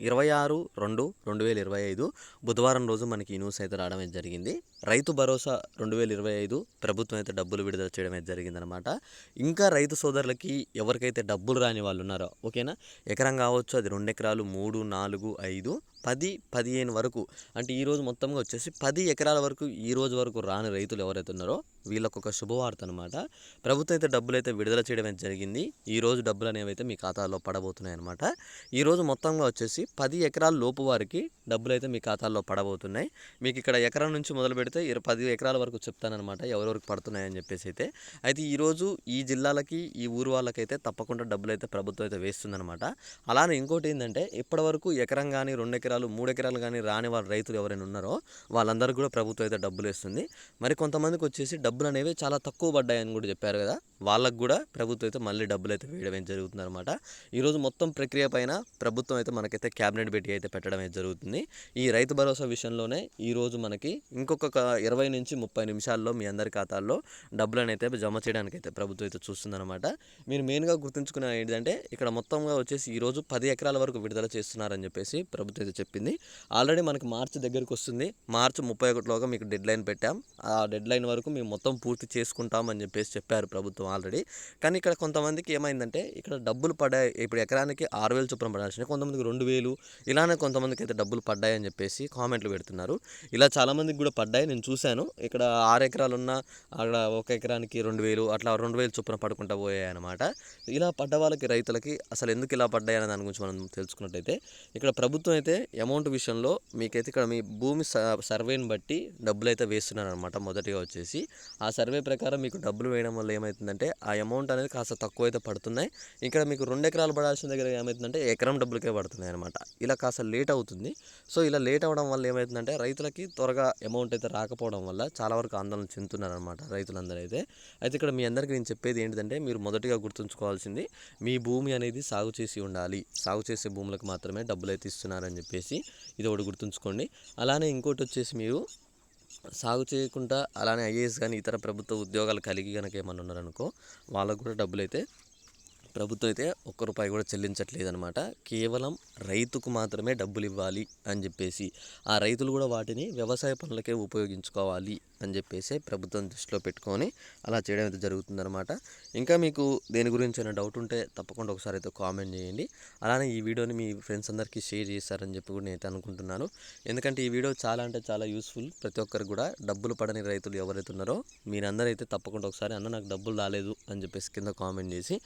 ఇరవై ఆరు రెండు రెండు వేల ఇరవై ఐదు బుధవారం రోజు మనకి ఈ న్యూస్ అయితే రావడం అయితే జరిగింది. రైతు భరోసా రెండు వేల ఇరవై ఐదు ప్రభుత్వం అయితే డబ్బులు విడుదల చేయడం అయితే జరిగిందనమాట ఇంకా రైతు సోదరులకి ఎవరికైతే డబ్బులు రాని వాళ్ళు ఉన్నారో ఓకేనా? ఎకరం కావచ్చు అది రెండు ఎకరాలు మూడు నాలుగు ఐదు పది పదిహేను వరకు. అంటే ఈరోజు మొత్తంగా వచ్చేసి పది ఎకరాల వరకు ఈ రోజు వరకు రాని రైతులు ఎవరైతే ఉన్నారో వీళ్ళకు ఒక శుభవార్త అనమాట ప్రభుత్వం అయితే డబ్బులు అయితే విడుదల చేయడం అయితే జరిగింది. ఈరోజు డబ్బులు అనేవి అయితే మీ ఖాతాలో పడబోతున్నాయి అనమాట ఈరోజు మొత్తంగా వచ్చేసి పది ఎకరాల లోపు వారికి డబ్బులు అయితే మీ ఖాతాల్లో పడబోతున్నాయి. మీకు ఇక్కడ ఎకరం నుంచి మొదలు పెడితే పది ఎకరాల వరకు చెప్తానమాట ఎవరెవరికి పడుతున్నాయని చెప్పేసి అయితే. అయితే ఈరోజు ఈ జిల్లాలకి ఈ ఊరు వాళ్ళకైతే తప్పకుండా డబ్బులు అయితే ప్రభుత్వం అయితే వేస్తుందన్నమాట. అలానే ఇంకోటి ఏంటంటే ఇప్పటివరకు ఎకరం కానీ రెండు ఎకరాలు మూడు ఎకరాలు కానీ రాని వాళ్ళ రైతులు ఎవరైనా ఉన్నారో వాళ్ళందరికీ కూడా ప్రభుత్వం అయితే డబ్బులు వేస్తుంది. మరి కొంతమందికి వచ్చేసి డబ్బులు అనేవి చాలా తక్కువ పడ్డాయని కూడా చెప్పారు కదా. వాళ్ళకు కూడా ప్రభుత్వం అయితే మళ్ళీ డబ్బులు అయితే వేయడం అయితే జరుగుతుంది అనమాట ఈరోజు మొత్తం ప్రక్రియ పైన ప్రభుత్వం అయితే మనకైతే క్యాబినెట్ భేటీ అయితే పెట్టడం అయితే జరుగుతుంది. ఈ రైతు భరోసా విషయంలోనే ఈరోజు మనకి ఇంకొక ఇరవై నుంచి ముప్పై నిమిషాల్లో మీ అందరి ఖాతాల్లో డబ్బులను అయితే జమ చేయడానికి అయితే ప్రభుత్వం అయితే చూస్తుందన్నమాట. మీరు మెయిన్గా గుర్తుంచుకునే ఏంటంటే ఇక్కడ మొత్తంగా వచ్చేసి ఈరోజు పది ఎకరాల వరకు విడుదల చేస్తున్నారని చెప్పేసి ప్రభుత్వం అయితే చెప్పింది. ఆల్రెడీ మనకి మార్చి దగ్గరికి వస్తుంది. మార్చి ముప్పై ఒకటిలోగా మీకు డెడ్ లైన్ పెట్టాం. ఆ డెడ్ లైన్ వరకు మేము మొత్తం పూర్తి చేసుకుంటామని చెప్పేసి చెప్పారు ప్రభుత్వం ఆల్రెడీ. కానీ ఇక్కడ కొంతమందికి ఏమైందంటే ఇక్కడ డబ్బులు పడ్డాయి ఇప్పుడు ఎకరానికి ఆరు వేలు చొప్పున పడాల్సిన కొంతమందికి రెండు వేలు ఇలానే కొంతమందికి అయితే డబ్బులు పడ్డాయని చెప్పేసి కామెంట్లు పెడుతున్నారు. ఇలా చాలామందికి కూడా పడ్డాయి నేను చూశాను. ఇక్కడ ఆరు ఎకరాలు ఉన్న అక్కడ ఒక ఎకరానికి రెండు వేలు అట్లా రెండు వేలు చొప్పున పడుకుంటా పోయాయి అనమాట ఇలా పడ్డ వాళ్ళకి రైతులకి అసలు ఎందుకు ఇలా పడ్డాయి అనే దాని గురించి మనం తెలుసుకున్నట్టయితే ఇక్కడ ప్రభుత్వం అయితే అమౌంట్ విషయంలో మీకైతే ఇక్కడ మీ భూమి సర్వేని బట్టి డబ్బులు అయితే వేస్తున్నారు అనమాట మొదటిగా వచ్చేసి ఆ సర్వే ప్రకారం మీకు డబ్బులు వేయడం వల్ల ఏమవుతుందంటే ఆ అమౌంట్ అనేది కాస్త తక్కువ అయితే పడుతున్నాయి. ఇక్కడ మీకు రెండు ఎకరాలు పడాల్సిన దగ్గర ఏమవుతుందంటే ఎకరం డబ్బులకే పడుతున్నాయి అనమాట ఇలా కాస్త లేట్ అవుతుంది. సో ఇలా లేట్ అవ్వడం వల్ల ఏమవుతుందంటే రైతులకి త్వరగా అమౌంట్ అయితే రాకపోవడం వల్ల చాలా వరకు ఆందోళన చెందుతున్నారు అనమాట రైతులందరూ అయితే. అయితే ఇక్కడ మీ అందరికీ నేను చెప్పేది ఏంటంటే మీరు మొదటిగా గుర్తుంచుకోవాల్సింది మీ భూమి అనేది సాగు చేసి ఉండాలి. సాగు చేసే భూములకు మాత్రమే డబ్బులు అయితే ఇస్తున్నారని చెప్పేసి ఇది ఒకటి గుర్తుంచుకోండి. అలానే ఇంకోటి వచ్చేసి మీరు సాగు చేయకుండా అలానే ఐఏఎస్ కానీ ఇతర ప్రభుత్వ ఉద్యోగాలు కలిగి కనుక ఏమన్నా ఉన్నారనుకో వాళ్ళకు కూడా డబ్బులు అయితే ప్రభుత్వం అయితే ఒక్క రూపాయి కూడా చెల్లించట్లేదు అనమాట కేవలం రైతుకు మాత్రమే డబ్బులు ఇవ్వాలి అని చెప్పేసి ఆ రైతులు కూడా వాటిని వ్యవసాయ పనులకే ఉపయోగించుకోవాలి అని చెప్పేసి ప్రభుత్వం దృష్టిలో పెట్టుకొని అలా చేయడం అయితే జరుగుతుందనమాట ఇంకా మీకు దేని గురించి అయినా డౌట్ ఉంటే తప్పకుండా ఒకసారి అయితే కామెంట్ చేయండి. అలానే ఈ వీడియోని మీ ఫ్రెండ్స్ అందరికీ షేర్ చేస్తారని చెప్పి కూడా నేనైతే అనుకుంటున్నాను. ఎందుకంటే ఈ వీడియో చాలా అంటే చాలా యూస్ఫుల్ ప్రతి ఒక్కరికి కూడా డబ్బులు పడని రైతులు ఎవరైతే ఉన్నారో మీరందరూ అయితే తప్పకుండా ఒకసారి అన్న నాకు డబ్బులు రాలేదు అని చెప్పేసి కింద కామెంట్ చేసి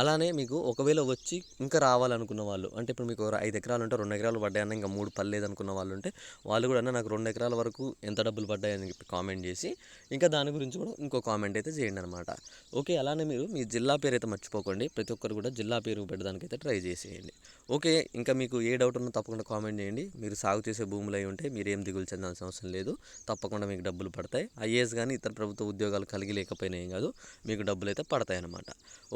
అలానే మీకు ఒకవేళ వచ్చి ఇంకా రావాలనుకున్న వాళ్ళు అంటే ఇప్పుడు మీకు ఐదు ఎకరాలు ఉంటే రెండు ఎకరాలు పడ్డాయన్న ఇంకా మూడు పర్లేదు అనుకున్న వాళ్ళు ఉంటే వాళ్ళు కూడా అన్న నాకు రెండు ఎకరాల వరకు ఎంత డబ్బులు పడ్డాయని చెప్పి కామెంట్ కామెంట్ చేసి ఇంకా దాని గురించి కూడా ఇంకో కామెంట్ అయితే చేయండి అనమాట ఓకే అలానే మీరు మీ జిల్లా పేరు అయితే మర్చిపోకండి. ప్రతి ఒక్కరు కూడా జిల్లా పేరు పెట్టడానికి అయితే ట్రై చేసేయండి. ఓకే ఇంకా మీకు ఏ డౌట్ ఉన్నా తప్పకుండా కామెంట్ చేయండి. మీరు సాగు చేసే భూములు అయి ఉంటే మీరు ఏం దిగులు చెందాల్సిన అవసరం లేదు. తప్పకుండా మీకు డబ్బులు పడతాయి. ఐఏఎస్ కానీ ఇతర ప్రభుత్వ ఉద్యోగాలు కలిగి లేకపోయినా ఏం కాదు మీకు డబ్బులు అయితే పడతాయి అనమాట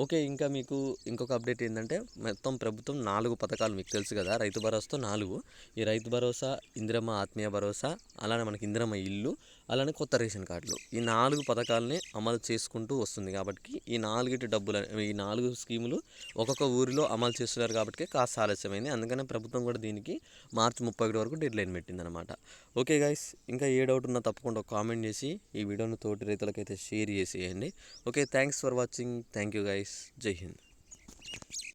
ఓకే ఇంకా మీకు ఇంకొక అప్డేట్ ఏంటంటే మొత్తం ప్రభుత్వం నాలుగు పథకాలు మీకు తెలుసు కదా రైతు భరోసాతో నాలుగు. ఈ రైతు భరోసా ఇందిరమ్మ ఆత్మీయ భరోసా అలానే మనకి ఇందిరమ్మ ఇల్లు అలానే కొత్త కొత్త రేషన్ కార్డులు. ఈ నాలుగు పథకాలని అమలు చేసుకుంటూ వస్తుంది కాబట్టి ఈ నాలుగిటి డబ్బులు ఈ నాలుగు స్కీములు ఒక్కొక్క ఊరిలో అమలు చేస్తున్నారు కాబట్టి కాస్త ఆలస్యమైంది. అందుకనే ప్రభుత్వం కూడా దీనికి మార్చి ముప్పై ఒకటి వరకు డెడ్లైన్ పెట్టిందనమాట ఓకే గైస్ ఇంకా ఏ డౌట్ ఉన్నా తప్పకుండా కామెంట్ చేసి ఈ వీడియోను తోటి రైతులకైతే షేర్ చేసేయండి. Okay thanks for watching. Thank you guys జై హింద్.